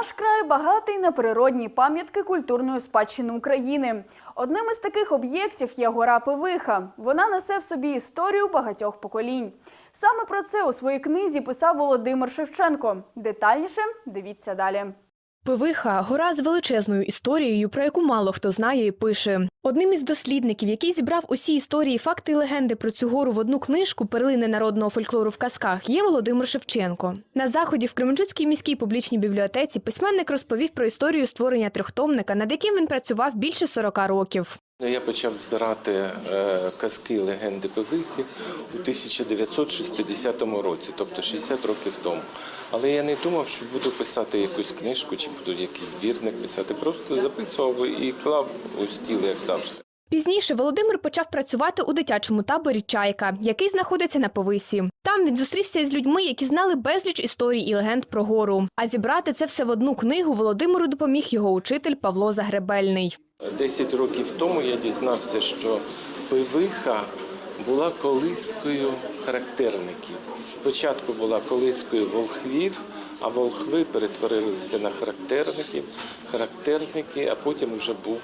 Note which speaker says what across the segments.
Speaker 1: Наш край багатий на природні пам'ятки культурної спадщини України. Одним із таких об'єктів є гора Пивиха. Вона несе в собі історію багатьох поколінь. Саме про це у своїй книзі писав Володимир Шевченко. Детальніше дивіться далі.
Speaker 2: Пивиха гора з величезною історією, про яку мало хто знає і пише. Одним із дослідників, який зібрав усі історії, факти і легенди про цю гору в одну книжку Перлини народного фольклору в казках, є Володимир Шевченко. На заході в Кременчуцькій міській публічній бібліотеці письменник розповів про історію створення трьохтомника, над яким він працював більше 40 років.
Speaker 3: Я почав збирати е, казки легенди Пивихи у 1960 році, тобто 60 років тому. Але я не думав, що буду писати якусь книжку чи буду якийсь збірник писати. Просто записував і клав у стіл, як завжди.
Speaker 2: Пізніше Володимир почав працювати у дитячому таборі Чайка, який знаходиться на повисі. Там він зустрівся із людьми, які знали безліч історій і легенд про гору. А зібрати це все в одну книгу Володимиру допоміг його учитель Павло Загребельний.
Speaker 3: Десять років тому я дізнався, що Пивиха була колискою характерників. Спочатку була колискою волхвів, а волхви перетворилися на характерників, характерники, а потім вже був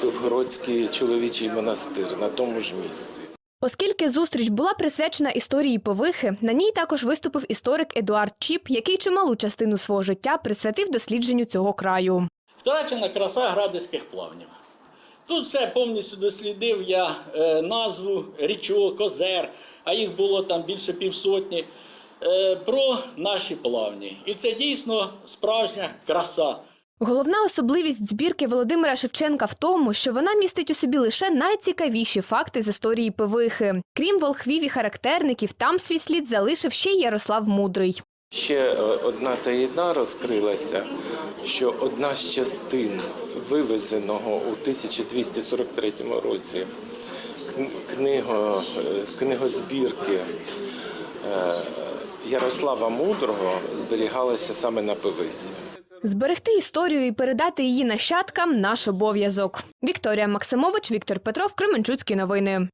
Speaker 3: Пивгородський чоловічий монастир на тому ж місці.
Speaker 2: Оскільки зустріч була присвячена історії Повихи, на ній також виступив історик Едуард Чіп, який чималу частину свого життя присвятив дослідженню цього краю.
Speaker 4: Втрачена краса градиських плавнів. Тут все повністю дослідив я е, назву річок, озер, а їх було там більше півсотні, е, про наші плавні. І це дійсно справжня краса.
Speaker 2: Головна особливість збірки Володимира Шевченка в тому, що вона містить у собі лише найцікавіші факти з історії Пивихи. Крім волхвів і характерників, там свій слід залишив ще й Ярослав Мудрий.
Speaker 3: Ще е, одна таїна розкрилася, що одна з частин вивезеного у 1243 році книго, е, книгозбірки е, Ярослава Мудрого зберігалася саме на Пивисі.
Speaker 2: Зберегти історію і передати її нащадкам наш обов'язок. Вікторія Максимович, Віктор Петров, Кременчуцькі новини.